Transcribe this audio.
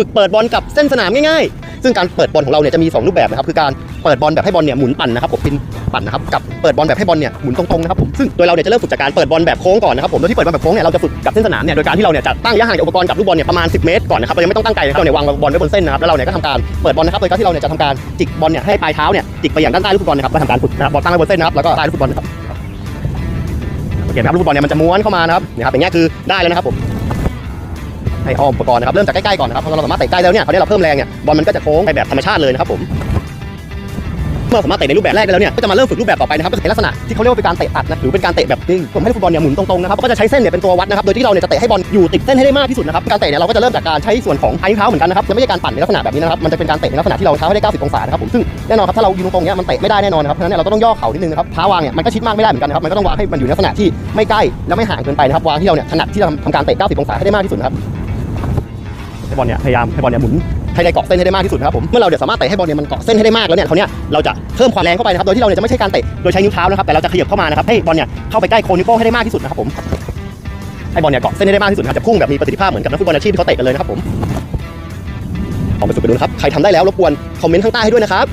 ฝึกเปิดบอลกับเส้นสนามง่ายๆ ซึ่งการเปิดบอลของเราเนี่ยจะมี 2 รูปแบบนะครับ คือการเปิดบอลแบบให้บอลเนี่ยหมุนปั่นนะครับผมเป็นปั่นนะครับกับเปิดบอลแบบให้บอลเนี่ยหมุนตรงๆนะครับผมซึ่งโดยเราเนี่ยจะเริ่มฝึกจากการเปิดบอลแบบโค้งก่อนนะครับผมโดยที่เปิดบอลแบบโค้งเนี่ยเราจะฝึกกับเส้นสนามเนี่ยโดยการที่เราเนี่ยจะตั้งระยะห่างจากอุปกรณ์กับลูกบอลเนี่ยประมาณ 10 เมตรก่อนนะครับเรายังไม่ต้องตั้งไกลนะครับเราเนี่ยวางบอลไว้บนเส้นนะครับแล้วเราเนี่ยก็ทำการเปิดบอลนะครับโดยการที่เราเนี่ยจะทำการจิกบอลเนี่ยให้ปลายเท้าเนี่ยจิกไปอย่างด้านใต้ลูกฟุตบอลนะครับแล้วทำการฝึกนะครับบอลตั้งไว้บนเส้นนะครับแล้วก็ใต้ลูกฟุตบอลนะครับโอเคไหมครับลูกฟุตบอลเนี่ยมันจะม้วนเข้ามานะครับเนี่ยครับอย่างเงี้ยคือได้แล้วนะครับผม ให้อ้อมอุปกรณ์นะครับเริ่มจากใกล้ๆก่อนนะครับพอเราสามารถเตะใกล้แล้วเนี่ยเขาได้เราเพิ่มแรงเนี่ยบอลมันก็จะโค้งไปแบบธรรมชาติเลยนะครับผมเมื่อสามารถเตะในรูปแบบแรกได้แล้วเนี่ยก็จะมาเริ่มฝึกรูปแบบต่อไปนะครับก็คือเป็นลักษณะที่เขาเรียกว่าเป็นการเตะตัดนะหรือเป็นการเตะแบบนิ่งผมให้ลูกฟุตบอลเนี่ยหมุนตรงๆนะครับก็จะใช้เส้นเนี่ยเป็นตัววัดนะครับโดยที่เราเนี่ยจะเตะให้บอลอยู่ติดเส้นให้ได้มากที่สุดนะครับการเตะเนี่ยเราก็จะเริ่มจากการใช้ส่วนของไอ้เท้าเหมือนกันนะครับจะไม่ใช่การปั่นในลักษณะแบบนี้นะครับมันจะเป็นการเตะในลักษณะที่เราเท้าให้ได้ 90 องศานะครับผมซึ่งแน่นอนครับถ้าเรายืนตรงๆเนี่ยมันเตะไม่ได้แน่นอนนะครับเพราะฉะนั้นเราก็ต้องย่อเข่านิดนึงนะครับเท้าวางเนี่ยมันก็ชิดมากไม่ได้เหมือนกันนะครับมันก็ต้องวางให้มันอยู่ในลักษณะที่ไม่ใกล้และไม่ห่างเกินไปนะครับวางที่เราเนี่ยถนัดที่จะทำการเตะ 90 องศาให้ได้มากที่สุดนะครับ อลเนี่ยพยายามให้บอลเนี่ยหมุนให้ได้เกาะเส้นให้ได้มากที่สุดนะครับผมเมื่อเราเดี๋ยวสามารถเตะให้บอลเนี่ยมันเกาะเส้นให้ได้มากแล้วเนี่ยเขาเนี่ยเราจะเพิ่มความแรงเข้าไปนะครับโดยที่เราเนี่ยจะไม่ใช่การเตะโดยใช้นิ้วเท้านะครับแต่เราจะขยับเข้ามานะครับให้บอลเนี่ยเข้าไปใกล้โคนนิ้วโป้งให้ได้มากที่สุดนะครับผมให้บอลเนี่ยเกาะเส้นให้ได้มากที่สุดครับจะพุ่งแบบมีประสิทธิภาพเหมือนกับนักฟุตบอลอาชีพที่เขาเตะกันเลยนะครับผมลองไปฝึกไปดูนะครับใครทำได้แล้วรบกวนคอมเมนต์ข้างใต้ให้ด้วยนะครับ